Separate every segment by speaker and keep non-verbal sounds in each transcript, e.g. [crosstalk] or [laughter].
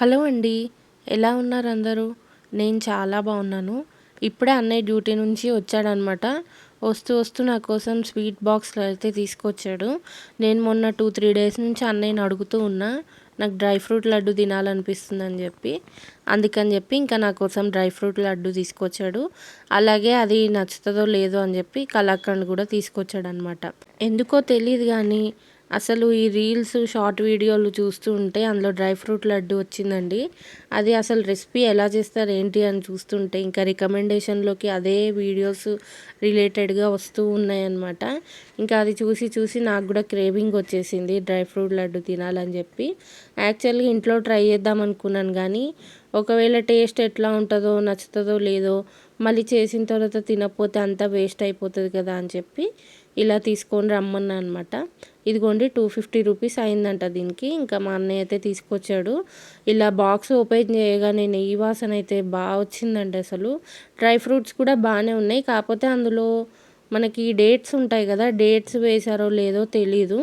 Speaker 1: Hello అండి. ఎలా ఉన్నారు అందరూ? నేను చాలా బాగున్నాను. ఇప్పుడే అన్నయ్య డ్యూటీ నుంచి వచ్చాడనమాట. వస్తూ వస్తూ నా కోసం స్వీట్ బాక్స్లో అయితే తీసుకొచ్చాడు. నేను మొన్న టూ త్రీ డేస్ నుంచి అన్నయ్యని అడుగుతూ ఉన్నా నాకు డ్రై ఫ్రూట్ లడ్డు తినాలనిపిస్తుంది అని చెప్పి. అందుకని చెప్పి ఇంకా నా కోసం డ్రై ఫ్రూట్ లడ్డు తీసుకొచ్చాడు. అలాగే అది నచ్చుతుందో లేదో అని చెప్పి కలాఖండ్ కూడా తీసుకొచ్చాడు అనమాట ఎందుకో తెలియదు కానీ అసలు ఈ రీల్స్ షార్ట్ వీడియోలు చూస్తూ ఉంటే అందులో డ్రై ఫ్రూట్ లడ్డు వచ్చిందండి. అది అసలు రెసిపీ ఎలా చేస్తారు ఏంటి అని చూస్తుంటే ఇంకా రికమెండేషన్లోకి అదే వీడియోస్ రిలేటెడ్గా వస్తూ ఉన్నాయన్నమాట. ఇంకా అది చూసి చూసి నాకు కూడా క్రేవింగ్ వచ్చేసింది డ్రై ఫ్రూట్ లడ్డు తినాలని చెప్పి. యాక్చువల్గా ఇంట్లో ట్రై చేద్దాం అనుకున్నాను కానీ ఒకవేళ టేస్ట్ ఎట్లా ఉంటుందో నచ్చుతుందో లేదో మళ్ళీ చేసిన తర్వాత తినకపోతే అంతా వేస్ట్ అయిపోతుంది కదా అని చెప్పి ఇలా తీసుకొని రమ్మన్నా అనమాట ఇదిగోండి టూ ఫిఫ్టీ రూపీస్ అయిందంట దీనికి. ఇంకా మా అన్నయ్య అయితే తీసుకొచ్చాడు. ఇలా బాక్స్ ఓపెన్ చేయగానే నెయ్యి వాసన అయితే బాగా వచ్చిందండి అసలు. డ్రై ఫ్రూట్స్ కూడా బాగానే ఉన్నాయి. కాకపోతే అందులో మనకి డేట్స్ ఉంటాయి కదా డేట్స్ వేశారో లేదో తెలీదు.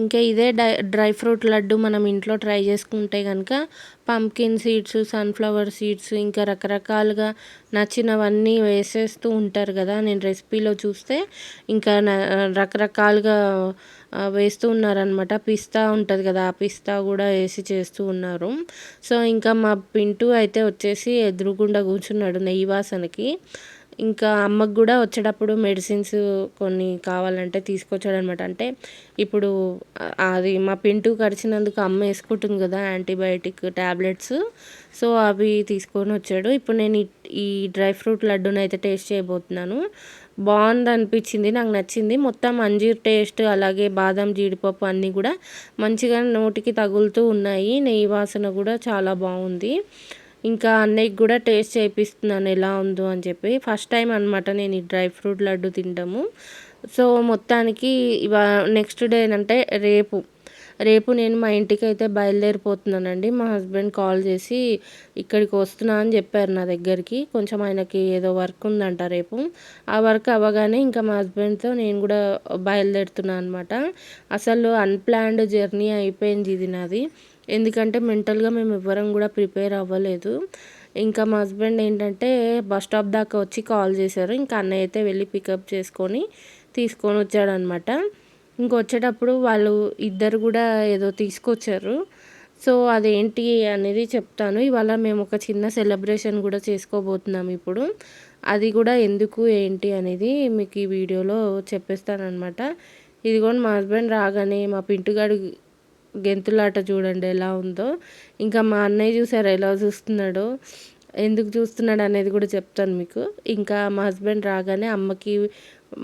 Speaker 1: ఇంకా ఇదే డై డ్రై ఫ్రూట్ లడ్డు మనం ఇంట్లో ట్రై చేసుకుంటే కనుక పంకిన్ సీడ్స్ సన్ఫ్లవర్ సీడ్స్ ఇంకా రకరకాలుగా నచ్చినవన్నీ వేసేస్తూ ఉంటారు కదా. నేను రెసిపీలో చూస్తే ఇంకా రకరకాలుగా వేస్తూ ఉన్నారనమాట పిస్తా ఉంటుంది కదా ఆ పిస్తా కూడా వేసి చేస్తూ ఉన్నారు. సో ఇంకా మా పింటూ అయితే వచ్చేసి ఎదురుగుండా కూర్చున్నాడు నెయ్యి వాసనకి. ఇంకా అమ్మకు కూడా వచ్చేటప్పుడు మెడిసిన్స్ కొన్ని కావాలంటే తీసుకొచ్చాడనమాట. అంటే ఇప్పుడు అది మా పింటూ కరిచినందుకు అమ్మ వేసుకుంటుంది కదా యాంటీబయాటిక్ ట్యాబ్లెట్స్ సో అవి తీసుకొని వచ్చాడు. ఇప్పుడు నేను ఈ డ్రై ఫ్రూట్ లడ్డూని అయితే టేస్ట్ చేయబోతున్నాను. బాగుంది అనిపించింది నాకు నచ్చింది. మొత్తం అంజీర్ టేస్ట్ అలాగే బాదం జీడిపప్పు అన్నీ కూడా మంచిగా నోటికి తగులుతూ ఉన్నాయి. నెయ్యి వాసన కూడా చాలా బాగుంది. ఇంకా అన్నయ్యకి కూడా టేస్ట్ చేయిస్తున్నాను ఎలా ఉందో అని చెప్పి. ఫస్ట్ టైం అనమాట నేను ఈ డ్రై ఫ్రూట్ లడ్డు తింటాము. సో మొత్తానికి ఇవా నెక్స్ట్ డే ఏంటంటే రేపు. రేపు నేను మా ఇంటికి అయితే బయలుదేరిపోతున్నానండి. మా హస్బెండ్ కాల్ చేసి ఇక్కడికి వస్తున్నా అని చెప్పారు నా దగ్గరికి. కొంచెం ఆయనకి ఏదో వర్క్ ఉందంట రేపు. ఆ వర్క్ అవ్వగానే ఇంకా మా హస్బెండ్తో నేను కూడా బయలుదేరుతున్నాను అనమాట అసలు అన్ప్లాన్డ్ జర్నీ అయిపోయింది ఇది నాది. ఎందుకంటే మెంటల్గా మేము ఎవ్వరం కూడా ప్రిపేర్ అవ్వలేదు. ఇంకా మా హస్బెండ్ ఏంటంటే బస్ స్టాప్ దాకా వచ్చి కాల్ చేశారు. ఇంకా అన్నయ్య అయితే వెళ్ళి పికప్ చేసుకొని తీసుకొని వచ్చాడనమాట. ఇంకొచ్చేటప్పుడు వాళ్ళు ఇద్దరు కూడా ఏదో తీసుకొచ్చారు. సో అదేంటి అనేది చెప్తాను. ఇవాళ మేము ఒక చిన్న సెలబ్రేషన్ కూడా చేసుకోబోతున్నాం ఇప్పుడు. అది కూడా ఎందుకు ఏంటి అనేది మీకు ఈ వీడియోలో చెప్పేస్తానమాట ఇదిగోండి మా హస్బెండ్ రాగానే మా పింటుగాడు గెంతులాట చూడండి ఎలా ఉందో. ఇంకా మా అన్నయ్య చూసారు ఎలా చూస్తున్నాడో. ఎందుకు చూస్తున్నాడు అనేది కూడా చెప్తాను మీకు. ఇంకా మా హస్బెండ్ రాగానే అమ్మకి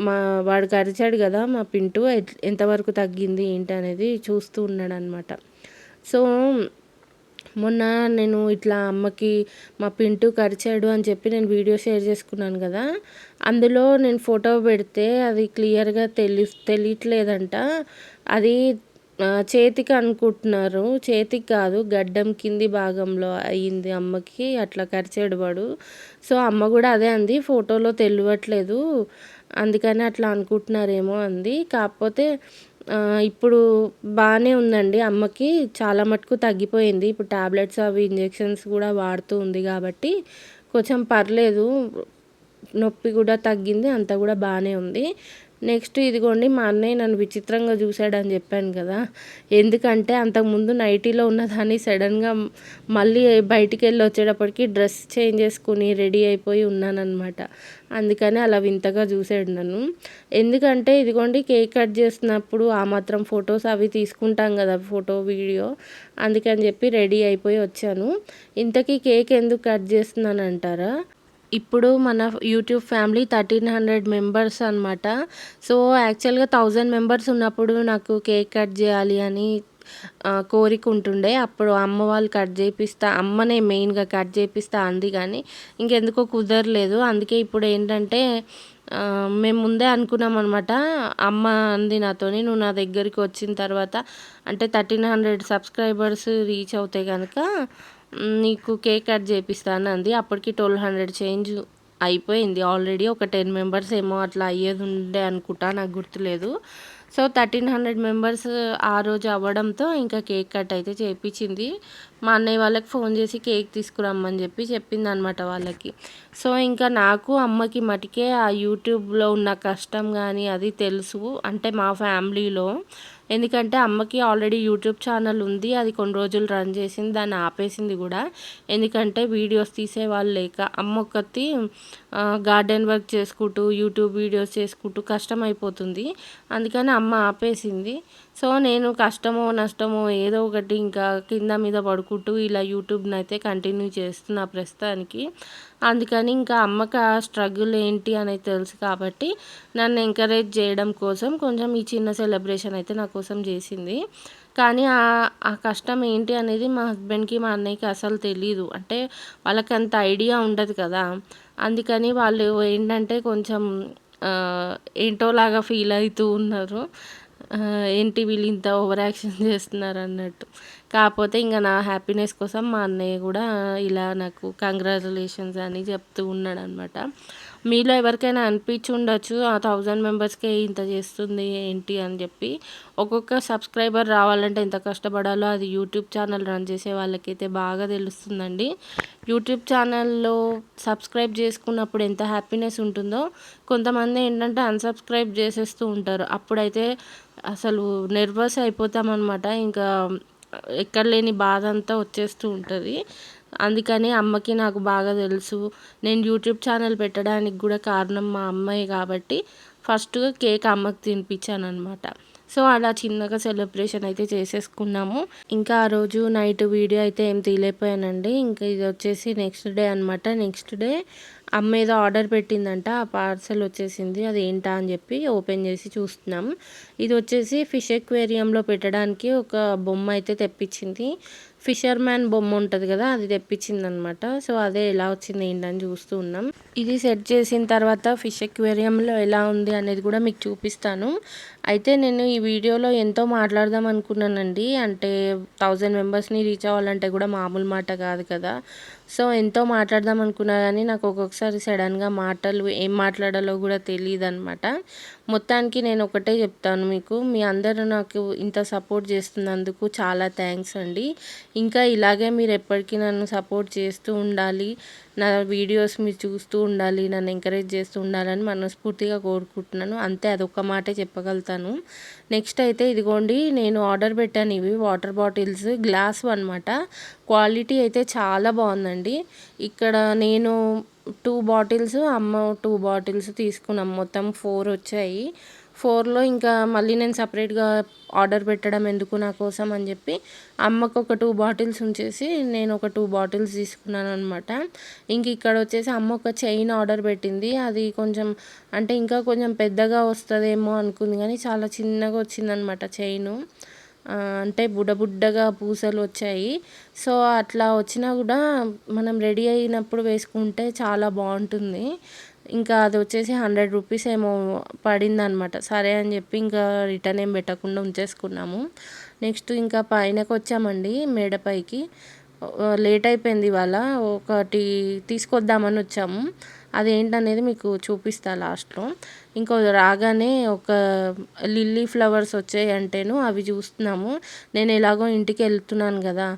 Speaker 1: మా వాడికి అరిచాడు కదా మా పింటూ ఎంతవరకు తగ్గింది ఏంటి అనేది చూస్తూ ఉన్నాడు అనమాట సో మొన్న నేను ఇట్లా అమ్మకి మా పింటూ కరిచాడు అని చెప్పి నేను వీడియో షేర్ చేసుకున్నాను కదా. అందులో నేను ఫోటో పెడితే అది క్లియర్గా తెలి తెలియట్లేదంట. అది చేతికి అనుకుంటున్నారు. చేతికి కాదు గడ్డం కింది భాగంలో అయ్యింది అమ్మకి అట్లా కరిచేడు వాడు. సో అమ్మ కూడా అదే అంది ఫోటోలో తెలియట్లేదు అందుకని అట్లా అనుకుంటున్నారేమో అంది. కాకపోతే ఇప్పుడు బాగానే ఉందండి అమ్మకి చాలా మటుకు తగ్గిపోయింది. ఇప్పుడు టాబ్లెట్స్ అవి ఇంజెక్షన్స్ కూడా వాడుతూ ఉంది కాబట్టి కొంచెం పర్లేదు నొప్పి కూడా తగ్గింది అంతా కూడా బాగానే ఉంది. నెక్స్ట్ ఇదిగోండి మా అన్నయ్య నన్ను విచిత్రంగా చూశాడని చెప్పాను కదా. ఎందుకంటే అంతకుముందు నైటీలో ఉన్నదాన్ని సడన్గా మళ్ళీ బయటికి వెళ్ళి వచ్చేటప్పటికి డ్రెస్ చేంజ్ చేసుకుని రెడీ అయిపోయి ఉన్నానన్నమాట. అందుకని అలా వింతగా చూసాడు నన్ను. ఎందుకంటే ఇదిగోండి కేక్ కట్ చేస్తున్నప్పుడు ఆ మాత్రం ఫొటోస్ అవి తీసుకుంటాం కదా ఫోటో వీడియో. అందుకని చెప్పి రెడీ అయిపోయి వచ్చాను. ఇంతకీ కేక్ ఎందుకు కట్ చేస్తున్నాను అంటారా ఇప్పుడు మన YouTube family thirteen hundred members అనమాట సో యాక్చువల్గా థౌజండ్ మెంబర్స్ ఉన్నప్పుడు నాకు కేక్ కట్ చేయాలి అని కోరిక ఉంటుండే అప్పుడు అమ్మ వాళ్ళు కట్ చేపిస్తా అమ్మనే మెయిన్గా కట్ చేపిస్తా అంది కానీ ఇంకెందుకో కుదరలేదు. అందుకే ఇప్పుడు ఏంటంటే మేము ముందే అనుకున్నాం అనమాట అమ్మ అంది నాతోని నువ్వు నా దగ్గరికి వచ్చిన తర్వాత అంటే థర్టీన్ హండ్రెడ్ సబ్స్క్రైబర్స్ రీచ్ అవుతాయి కనుక నీకు కేక్ కట్ చేపిస్తాను అంది. అప్పటికి ట్వెల్వ్ హండ్రెడ్ చేంజ్ అయిపోయింది. ఆల్రెడీ ఒక టెన్ మెంబర్స్ ఏమో అట్లా అయ్యేది ఉండే అనుకుంటా నాకు గుర్తులేదు. సో థర్టీన్ హండ్రెడ్ మెంబర్స్ ఆ రోజు అవ్వడంతో ఇంకా కేక్ కట్ అయితే చేయించింది మా అన్నయ్య వాళ్ళకి ఫోన్ చేసి కేక్ తీసుకురమ్మని చెప్పి చెప్పింది అనమాట వాళ్ళకి. సో ఇంకా నాకు అమ్మకి మటుకే ఆ యూట్యూబ్లో ఉన్న కష్టం కానీ అది తెలుసు. అంటే మా ఫ్యామిలీలో ఎందుకంటే అమ్మకి ఆల్రెడీ యూట్యూబ్ ఛానల్ ఉంది అది కొన్ని రోజులు రన్ చేసింది దాన్ని ఆపేసింది కూడా. ఎందుకంటే వీడియోస్ తీసేవాళ్ళు లేక అమ్మ ఒక్కటి గార్డెన్ వర్క్ చేసుకుంటూ యూట్యూబ్ వీడియోస్ చేసుకుంటూ కష్టం అయిపోతుంది అందుకని అమ్మ ఆపేసింది. సో నేను కష్టమో నష్టమో ఏదో ఒకటి ఇంకా కింద మీద పడుకుంటూ ఇలా యూట్యూబ్ని అయితే కంటిన్యూ చేస్తున్నా ప్రస్తుతానికి. అందుకని ఇంకా అమ్మక స్ట్రగుల్ ఏంటి అనేది తెలుసు కాబట్టి నన్ను ఎంకరేజ్ చేయడం కోసం కొంచెం ఈ చిన్న సెలబ్రేషన్ అయితే నా కోసం చేసింది. కానీ ఆ కష్టం ఏంటి అనేది మా హస్బెండ్కి మా అన్నయ్యకి అసలు తెలీదు. అంటే వాళ్ళకి అంత ఐడియా ఉండదు కదా. అందుకని వాళ్ళు ఏంటంటే కొంచెం ఏంటోలాగా ఫీల్ అవుతూ ఉన్నారు. ఏంటి వీళ్ళు ఇంత ఓవర్ యాక్షన్ చేస్తున్నారు అన్నట్టు. కాకపోతే ఇంకా నా హ్యాపీనెస్ కోసం మా అన్నయ్య కూడా ఇలా నాకు కంగ్రాచులేషన్స్ అని చెప్తూ ఉన్నాడు అనమాట మీలో ఎవరికైనా అనిపించి ఉండొచ్చు ఆ థౌజండ్ మెంబర్స్కే ఇంత చేస్తుంది ఏంటి అని చెప్పి. ఒక్కొక్క సబ్స్క్రైబర్ రావాలంటే ఎంత కష్టపడాలో అది యూట్యూబ్ ఛానల్ రన్ చేసే వాళ్ళకైతే బాగా తెలుస్తుందండి. యూట్యూబ్ ఛానల్లో సబ్స్క్రైబ్ చేసుకున్నప్పుడు ఎంత హ్యాపీనెస్ ఉంటుందో కొంతమంది ఏంటంటే అన్సబ్స్క్రైబ్ చేసేస్తూ ఉంటారు. అప్పుడైతే అసలు నెర్వస్ అయిపోతామన్నమాట. ఇంకా ఎక్కడ లేని బాధ అంతా వచ్చేస్తూ ఉంటుంది. అందుకని అమ్మకి నాకు బాగా తెలుసు. నేను యూట్యూబ్ ఛానల్ పెట్టడానికి కూడా కారణం మా అమ్మాయి కాబట్టి ఫస్ట్ కేక్ అమ్మకి తినిపించాను అనమాట సో అలా చిన్నగా సెలబ్రేషన్ అయితే చేసేసుకున్నాము. ఇంకా ఆ రోజు నైట్ వీడియో అయితే ఏం తీయలేకపోయానండి. ఇంకా ఇది వచ్చేసి నెక్స్ట్ డే అనమాట నెక్స్ట్ డే అమ్మ ఏదో ఆర్డర్ పెట్టిందంట ఆ పార్సల్ వచ్చేసింది అది ఏంటా అని చెప్పి ఓపెన్ చేసి చూస్తున్నాం. ఇది వచ్చేసి ఫిష్ ఎక్వేరియంలో పెట్టడానికి ఒక బొమ్మ అయితే తెప్పించింది. ఫిషర్ మ్యాన్ బొమ్మ ఉంటుంది కదా అది తెప్పించింది అనమాట సో అదే ఎలా వచ్చింది ఏంటని చూస్తూ ఉన్నాం. ఇది సెట్ చేసిన తర్వాత ఫిష్ ఎక్వేరియంలో ఎలా ఉంది అనేది కూడా మీకు చూపిస్తాను. అయితే నేను ఈ వీడియోలో ఎంతో మాట్లాడదాం అనుకున్నానండి. అంటే థౌజండ్ మెంబర్స్ని రీచ్ అవ్వాలంటే కూడా మామూలు మాట కాదు కదా. సో ఎంతో మాట్లాడదాం అనుకున్నా కానీ నాకు ఒక్కొక్కసారి సడన్గా మాటలు ఏం మాట్లాడాలో కూడా తెలియదు అనమాట మొత్తానికి నేను ఒకటే చెప్తాను మీకు. మీ అందరూ నాకు ఇంత సపోర్ట్ చేస్తున్నందుకు చాలా థ్యాంక్స్ అండి. ఇంకా ఇలాగే మీరు ఎప్పటికీ నన్ను సపోర్ట్ చేస్తూ ఉండాలి. నా వీడియోస్ మీరు చూస్తూ ఉండాలి నన్ను ఎంకరేజ్ చేస్తూ ఉండాలని మనస్ఫూర్తిగా కోరుకుంటున్నాను. అంతే అదొక మాటే చెప్పగలుగుతాను. నెక్స్ట్ అయితే ఇదిగోండి నేను ఆర్డర్ పెట్టాను ఇవి వాటర్ బాటిల్స్ గ్లాస్ అనమాట క్వాలిటీ అయితే చాలా బాగుందండి. ఇక్కడ నేను టూ బాటిల్స్ అమ్మ టూ బాటిల్స్ తీసుకున్నాం. మొత్తం ఫోర్ వచ్చాయి. ఫోర్లో ఇంకా మళ్ళీ నేను సపరేట్గా ఆర్డర్ పెట్టడం ఎందుకు నా కోసం అని చెప్పి అమ్మకు ఒక టూ బాటిల్స్ ఉంచేసి నేను ఒక టూ బాటిల్స్ తీసుకున్నాను అనమాట ఇంక ఇక్కడ వచ్చేసి అమ్మ ఒక చైన్ ఆర్డర్ పెట్టింది. అది కొంచెం అంటే ఇంకా కొంచెం పెద్దగా వస్తుందేమో అనుకుంది కానీ చాలా చిన్నగా వచ్చిందనమాట చైను. అంటే బుడ్డబుడ్డగా పూసలు వచ్చాయి. సో అట్లా వచ్చినా కూడా మనం రెడీ అయినప్పుడు వేసుకుంటే చాలా బాగుంటుంది. ఇంకా అది వచ్చేసి హండ్రెడ్ రూపీస్ ఏమో పడింది అనమాట సరే అని చెప్పి ఇంకా రిటర్న్ ఏం పెట్టకుండా ఉంచేసుకున్నాము. నెక్స్ట్ ఇంకా పైనకి వచ్చామండి మేడపైకి. లేట్ అయిపోయింది ఇవాళ. ఒకటి తీసుకొద్దామని వచ్చాము. అదేంటనేది మీకు చూపిస్తా లాస్ట్లో. ఇంకో రాగానే ఒక లిల్లీ ఫ్లవర్స్ వచ్చాయి అంటేను అవి చూస్తున్నాము. నేను ఎలాగో ఇంటికి వెళ్తున్నాను కదా.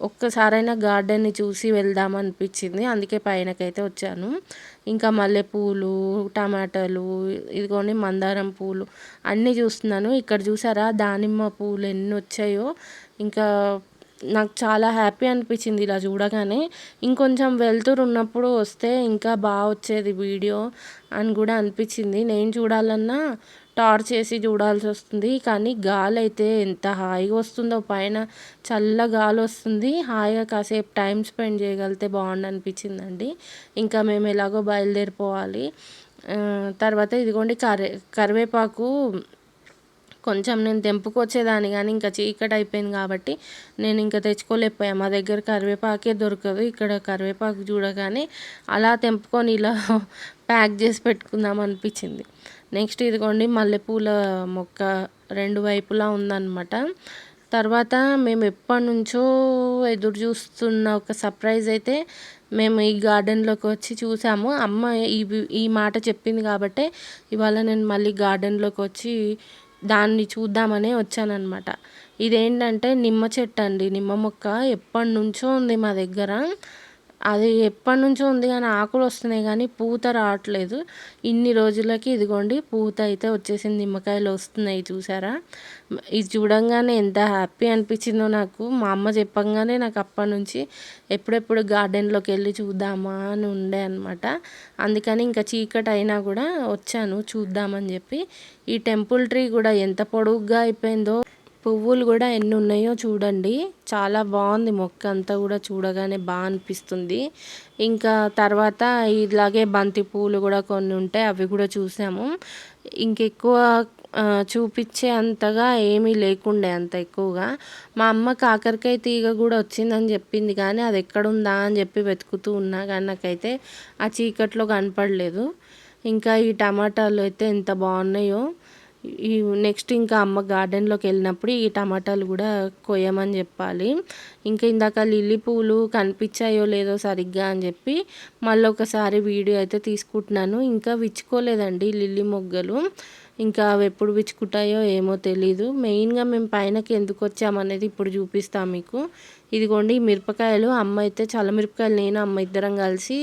Speaker 1: ఒక్కసారైనా గార్డెన్ని చూసి వెళ్దాం అనిపించింది. అందుకే పైనకైతే వచ్చాను. ఇంకా మల్లెపూలు టమాటాలు ఇదిగోండి మందారం పూలు అన్నీ చూస్తున్నాను. ఇక్కడ చూసారా దానిమ్మ పూలు ఎన్ని వచ్చాయో. ఇంకా నాకు చాలా హ్యాపీ అనిపించింది ఇలా చూడగానే. ఇంకొంచెం వెళ్తురు ఉన్నప్పుడు వస్తే ఇంకా బాగా వచ్చేది వీడియో అని కూడా అనిపించింది. నేను చూడాలన్నా టార్చ్ వేసి చూడాల్సి వస్తుంది. కానీ గాలి అయితే ఎంత హాయిగా వస్తుందో పైన చల్ల గాలి వస్తుంది హాయిగా కాసేపు టైం స్పెండ్ చేయగలిగితే బాగుండు అనిపించిందండి ఇంకా మేము ఎలాగో బయలుదేరిపోవాలి. తర్వాత ఇదిగోండి కరే కరివేపాకు కొంచెం నేను తెంపుకొచ్చేదాన్ని కానీ ఇంకా చీకటి అయిపోయింది కాబట్టి నేను ఇంకా తెచ్చుకోలేకపోయా. మా దగ్గర కరివేపాకే దొరకదు. ఇక్కడ కరివేపాకు చూడగానే అలా తెంపుకొని ఇలా [laughs] ప్యాక్ చేసి పెట్టుకుందాం అనిపించింది. నెక్స్ట్ ఇదిగోండి మల్లెపూల మొక్క రెండు వైపులా ఉందన్నమాట. తర్వాత మేము ఎప్పటి నుంచో ఎదురు చూస్తున్న ఒక సర్ప్రైజ్ అయితే మేము ఈ గార్డెన్లోకి వచ్చి చూసాము. అమ్మ ఈ ఈ మాట చెప్పింది కాబట్టి ఇవాళ నేను మళ్ళీ గార్డెన్లోకి వచ్చి దాన్ని చూద్దామనే వచ్చానమాట ఇదేంటంటే నిమ్మ చెట్టు అండి. నిమ్మ మొక్క ఎప్పటి నుంచో ఉంది మా దగ్గర. అది ఎప్పటి నుంచో ఉంది కానీ ఆకులు వస్తున్నాయి కానీ పూత రావట్లేదు. ఇన్ని రోజులకి ఇదిగోండి పూత అయితే వచ్చేసింది నిమ్మకాయలు వస్తున్నాయి చూసారా? ఇది చూడంగానే ఎంత హ్యాపీ అనిపించిందో నాకు. మా అమ్మ చెప్పంగానే నాకు అప్పటి నుంచి ఎప్పుడెప్పుడు గార్డెన్లోకి వెళ్ళి చూద్దామా అని ఉండే అనమాట అందుకని ఇంకా చీకటి అయినా కూడా వచ్చాను చూద్దామని చెప్పి. ఈ టెంపుల్ ట్రీ కూడా ఎంత పొడుగ్గా అయిపోయిందో. పువ్వులు కూడా ఎన్ని ఉన్నాయో చూడండి. చాలా బాగుంది మొక్క అంతా కూడా చూడగానే బాగా అనిపిస్తుంది. ఇంకా తర్వాత ఇలాగే బంతి పువ్వులు కూడా కొన్ని ఉంటాయి అవి కూడా చూసాము. ఇంకెక్కువ చూపించే అంతగా ఏమీ లేకుండే అంత ఎక్కువగా. మా అమ్మ కాకరకాయ తీగ కూడా వచ్చిందని చెప్పింది కానీ అది ఎక్కడుందా అని చెప్పి వెతుకుతూ ఉన్నా కానీ నాకైతే ఆ చీకట్లో కనపడలేదు. ఇంకా ఈ టమాటాలు అయితే ఎంత బాగున్నాయో. ఈ నెక్స్ట్ ఇంకా అమ్మ గార్డెన్లోకి వెళ్ళినప్పుడు ఈ టమాటాలు కూడా కొయ్యమని చెప్పాలి. ఇంకా ఇందాక లిల్లీ పూలు కనిపించాయో లేదో సరిగ్గా అని చెప్పి మళ్ళీ ఒకసారి వీడియో అయితే తీసుకుంటున్నాను. ఇంకా విచ్చుకోలేదండి లిల్లీ మొగ్గలు. ఇంకా అవి ఎప్పుడు విచ్చుకుంటాయో ఏమో తెలీదు. మెయిన్గా మేము పైనకి ఎందుకు వచ్చామనేది ఇప్పుడు చూపిస్తాం మీకు. ఇదిగోండి మిరపకాయలు అమ్మ అయితే చల్ల మిరపకాయలు నేను అమ్మ ఇద్దరం కలిసి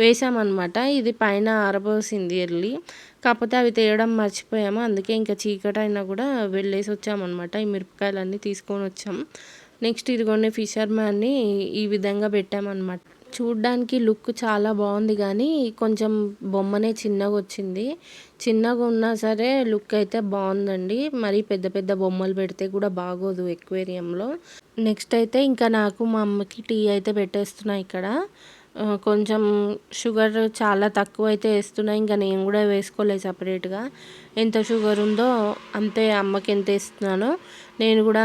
Speaker 1: వేసామన్నమాట ఇది పైన ఆరబోసింది వెళ్ళి కాకపోతే అవి తేయడం మర్చిపోయాము. అందుకే ఇంకా చీకటి అయినా కూడా వెళ్ళేసి వచ్చామన్నమాట. ఈ మిరపకాయలన్నీ తీసుకొని వచ్చాం నెక్స్ట్ ఇదిగోండి ఫిషర్ మ్యాన్ని ఈ విధంగా పెట్టామన్నమాట. చూడ్డానికి లుక్ చాలా బాగుంది కానీ కొంచెం బొమ్మనే చిన్నగా వచ్చింది. చిన్నగా ఉన్నా సరే లుక్ అయితే బాగుందండి. మరి పెద్ద పెద్ద బొమ్మలు పెడితే కూడా బాగోదు ఎక్వేరియంలో. నెక్స్ట్ అయితే ఇంకా నాకు మా అమ్మకి టీ అయితే పెట్టేస్తున్నా ఇక్కడ. కొంచెం షుగర్ చాలా తక్కువ అయితే వేస్తున్నాయి ఇంకా నేను కూడా వేసుకోలేదు సపరేట్గా. ఎంత షుగర్ ఉందో అంతే అమ్మకి ఎంత ఇస్తున్నానో నేను కూడా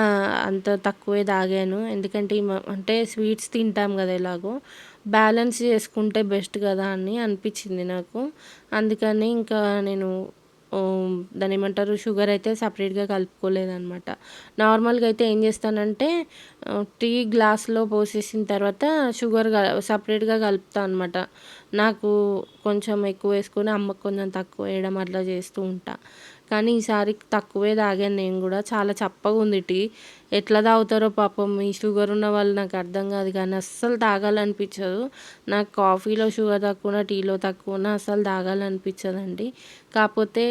Speaker 1: అంత తక్కువే తాగాను. ఎందుకంటే అంటే స్వీట్స్ తింటాం కదా ఎలాగో బ్యాలెన్స్ చేసుకుంటే బెస్ట్ కదా అని అనిపించింది నాకు. అందుకని ఇంకా నేను దాని ఏమంటారు షుగర్ అయితే సపరేట్గా కలుపుకోలేదనమాట నార్మల్గా అయితే ఏం చేస్తానంటే టీ గ్లాస్లో పోసేసిన తర్వాత షుగర్ సపరేట్గా కలుపుతాను అనమాట నాకు కొంచెం ఎక్కువ వేసుకొని అమ్మకు కొంచెం తక్కువ వేయడం అట్లా చేస్తూ ఉంటా. కానీ ఈసారి తక్కువే తాగాను నేను కూడా. చాలా చప్పగా ఉంది టీ. ఎట్లా తాగుతారో పాపం ఈ షుగర్ ఉన్న వాళ్ళు నాకు అర్థం కాదు కానీ అస్సలు తాగాలనిపించదు. నాకు కాఫీలో షుగర్ తక్కువ టీలో తక్కువ అస్సలు తాగాలనిపించదండి. కాకపోతే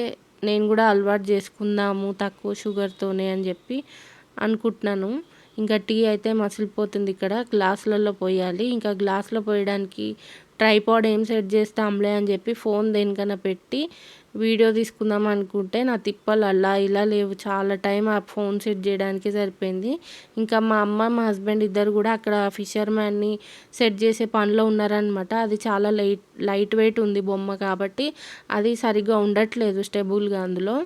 Speaker 1: నేను కూడా అలవాటు చేసుకుందాము తక్కువ షుగర్తోనే అని చెప్పి అనుకుంటున్నాను. ఇంకా టీ అయితే మసిలిపోతుంది ఇక్కడ. గ్లాసులలో పోయాలి. ఇంకా గ్లాసులో పోయడానికి ట్రైపాడ్ ఏం సెట్ చేస్తాంలే అని చెప్పి ఫోన్ దేనికన్నా పెట్టి వీడియో తీసుకుందాం అనుకుంటే నా తిప్పలు అలా ఇలా లేవు. చాలా టైం ఆ ఫోన్ సెట్ చేయడానికి సరిపోయింది. ఇంకా మా అమ్మ మా హస్బెండ్ ఇద్దరు కూడా అక్కడ ఫిషర్ మ్యాన్ని సెట్ చేసే పనిలో ఉన్నారనమాట అది చాలా లైట్ లైట్ వెయిట్ ఉంది బొమ్మ కాబట్టి అది సరిగ్గా ఉండట్లేదు స్టెబుల్గా అందులో.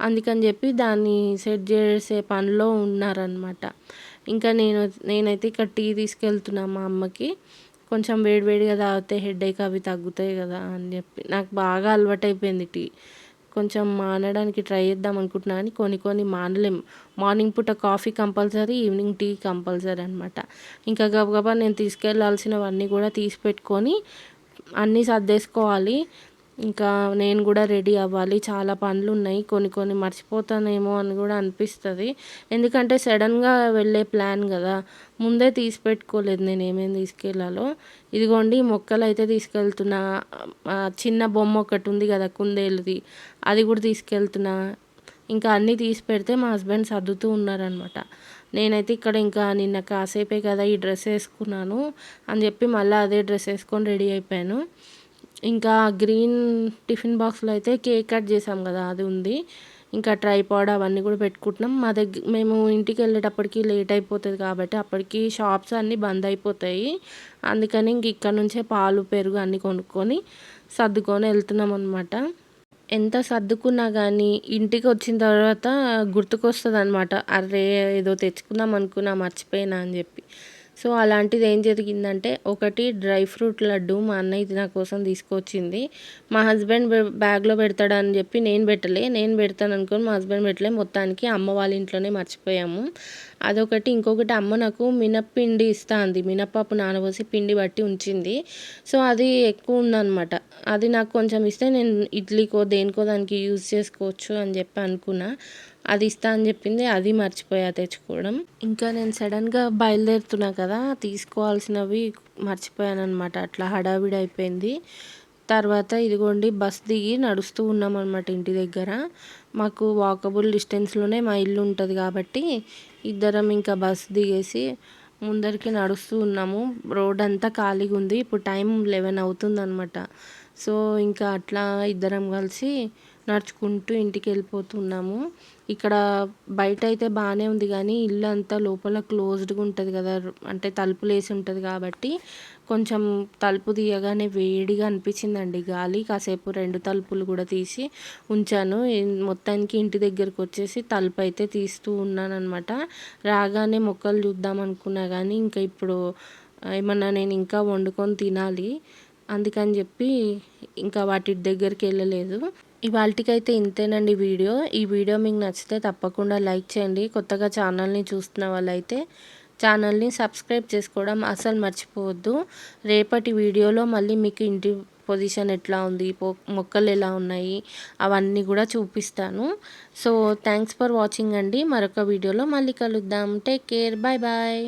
Speaker 1: అందుకని చెప్పి దాన్ని సెట్ చేసే పనిలో ఉన్నారనమాట ఇంకా నేను నేనైతే ఇక్కడ టీ తీసుకెళ్తున్నా మా అమ్మకి. కొంచెం వేడివేడిగా తాగితే హెడేక్ అవి తగ్గుతాయి కదా అని చెప్పి. నాకు బాగా అలవాటైపోయింది టీ. కొంచెం మానడానికి ట్రై చేద్దాం అనుకుంటున్నా కానీ కొన్ని కొన్ని మానలేం. మార్నింగ్ పూట coffee compulsory evening tea compulsory అనమాట ఇంకా గబగబా నేను తీసుకెళ్ళాల్సినవన్నీ కూడా తీసి పెట్టుకొని అన్నీ సర్దేసుకోవాలి. ఇంకా నేను కూడా రెడీ అవ్వాలి. చాలా పనులు ఉన్నాయి కొన్ని కొన్ని మర్చిపోతానేమో అని కూడా అనిపిస్తుంది. ఎందుకంటే సడన్గా వెళ్ళే ప్లాన్ కదా. ముందే తీసి పెట్టుకోలేదు నేను ఏమేమి తీసుకెళ్ళాలో. ఇదిగోండి మొక్కలు అయితే తీసుకెళ్తున్నా. చిన్న బొమ్మ ఒకటి ఉంది కదా కుందేలుది. అది కూడా తీసుకెళ్తున్నా. ఇంకా అన్నీ తీసి పెడితే మా హస్బెండ్ సర్దుతూ ఉన్నారనమాట నేనైతే ఇక్కడ ఇంకా నిన్న కాసేపే కదా ఈ డ్రెస్ వేసుకున్నాను అని చెప్పి మళ్ళీ అదే డ్రెస్ వేసుకొని రెడీ అయిపోయాను. ఇంకా గ్రీన్ టిఫిన్ బాక్స్లో అయితే కేక్ కట్ చేసాం కదా అది ఉంది. ఇంకా ట్రైపాడ్ అవన్నీ కూడా పెట్టుకుంటున్నాం. మా దగ్గర మేము ఇంటికి వెళ్ళేటప్పటికి లేట్ అయిపోతుంది కాబట్టి అప్పటికి షాప్స్ అన్నీ బంద్ అయిపోతాయి. అందుకని ఇంక ఇక్కడ నుంచే పాలు పెరుగు అన్నీ కొనుక్కొని సర్దుకొని వెళ్తున్నాం అనమాట ఎంత సర్దుకున్నా కానీ ఇంటికి వచ్చిన తర్వాత గుర్తుకొస్తుంది అనమాట అరే ఏదో తెచ్చుకుందాం అనుకున్నా మర్చిపోయినా అని చెప్పి. సో అలాంటిది ఏం జరిగిందంటే ఒకటి డ్రై ఫ్రూట్ లడ్డు మా అన్నయ్య ఇది నా కోసం తీసుకొచ్చింది. మా హస్బెండ్ బ్యాగ్లో పెడతాడని చెప్పి నేను పెట్టలే నేను పెడతాను అనుకుని మా హస్బెండ్ పెట్టలే. మొత్తానికి అమ్మ వాళ్ళ ఇంట్లోనే మర్చిపోయాము. అదొకటి. ఇంకొకటి అమ్మ నాకు మినప్పిండి ఇస్తా అంది. మినప్పప్పు నానబోసి పిండి బట్టి ఉంచింది. సో అది ఎక్కువ ఉందన్నమాట. అది నాకు కొంచెం ఇస్తే నేను ఇడ్లీకో దేనికో దానికి యూజ్ చేసుకోవచ్చు అని చెప్పి అనుకున్నా. అది ఇస్తా అని చెప్పింది అది మర్చిపోయా తెచ్చుకోవడం. ఇంకా నేను సడన్గా బయలుదేరుతున్నా కదా తీసుకోవాల్సినవి మర్చిపోయాను అనమాట అట్లా హడావిడి అయిపోయింది. తర్వాత ఇదిగోండి బస్ దిగి నడుస్తూ ఉన్నాం అనమాట ఇంటి దగ్గర. మాకు వాకబుల్ డిస్టెన్స్లోనే మా ఇల్లు ఉంటుంది కాబట్టి ఇద్దరం ఇంకా బస్ దిగేసి ముందరికి నడుస్తూ ఉన్నాము. రోడ్ అంతా ఖాళీగా ఉంది ఇప్పుడు టైం లెవెన్ అవుతుందన్నమాట. సో ఇంకా అట్లా ఇద్దరం కలిసి నడుచుకుంటూ ఇంటికి వెళ్ళిపోతున్నాము. ఇక్కడ బయట అయితే బాగానే ఉంది కానీ ఇల్లు అంతా లోపల క్లోజ్డ్గా ఉంటుంది కదా. అంటే తలుపులు వేసి ఉంటుంది కాబట్టి కొంచెం తలుపు తీయగానే వేడిగా అనిపించిందండి. గాలి కాసేపు రెండు తలుపులు కూడా తీసి ఉంచాను. మొత్తానికి ఇంటి దగ్గరకు వచ్చేసి తలుపు అయితే తీస్తూ ఉన్నాను అనమాట రాగానే మొక్కలు చూద్దాం అనుకున్నా కానీ ఇంకా ఇప్పుడు ఏమన్నా నేను ఇంకా వండుకొని తినాలి. అందుకని చెప్పి ఇంకా వాటి దగ్గరికి వెళ్ళలేదు. ఇవాళకైతే ఇంతేనండి వీడియో. ఈ వీడియో మీకు నచ్చితే తప్పకుండా లైక్ చేయండి. కొత్తగా ఛానల్ని చూస్తున్న వాళ్ళైతే ఛానల్ని సబ్స్క్రైబ్ చేసుకోవడం అసలు మర్చిపోవద్దు. రేపటి వీడియోలో మళ్ళీ మీకు ఇంటి పొజిషన్ ఎట్లా ఉంది మొక్కలు ఎలా ఉన్నాయి అవన్నీ కూడా చూపిస్తాను. సో థ్యాంక్స్ ఫర్ వాచింగ్ అండి. మరొక వీడియోలో మళ్ళీ కలుద్దాం. Take care bye bye